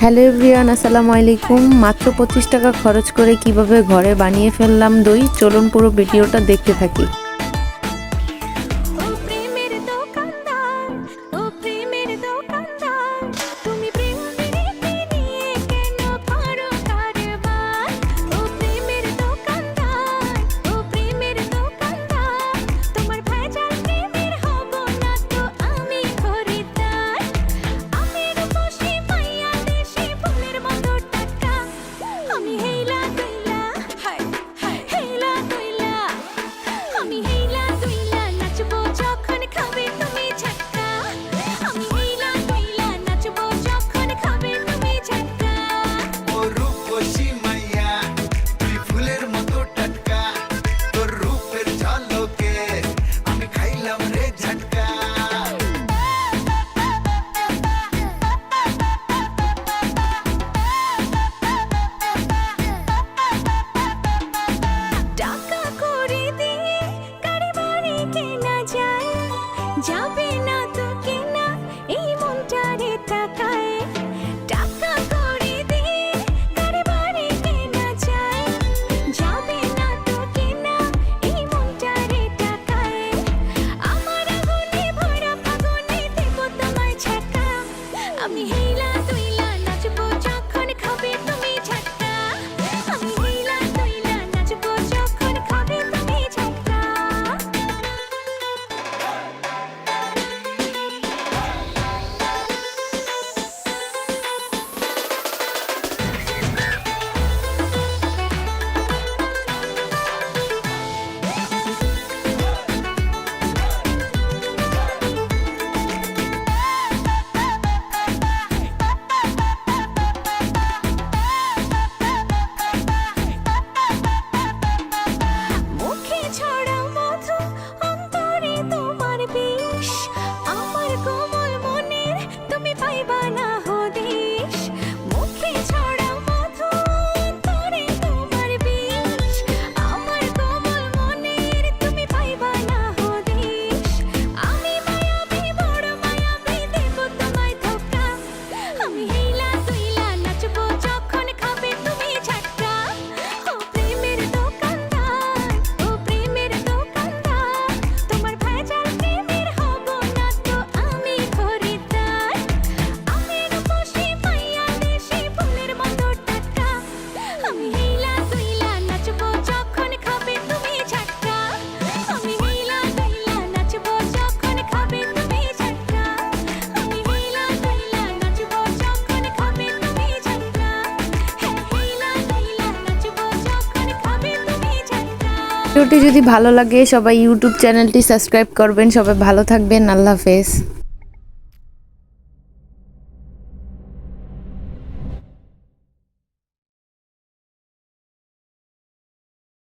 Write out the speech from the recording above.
Hello everyone, আসসালামু আলাইকুম। মাত্র পঁচিশ টাকা খরচ করে কীভাবে ঘরে বানিয়ে ফেললাম দই? চলুন পুরো ভিডিওটা দেখতে থাকি। যাবে না তো কেনা এই মনটারে তাকায়। টাকা করে দে কারে বাড়ি কেনা চায় যাবে না তো কেনা এই মনটারে তাকায়। আমার আগুনে ভরা ফাগুনে দেবো আমি হেই ভিডিওটি যদি ভালো লাগে সবাই ইউটিউব চ্যানেলটি সাবস্ক্রাইব করবেন। সবাই ভালো থাকবেন। আল্লাহ হাফেজ।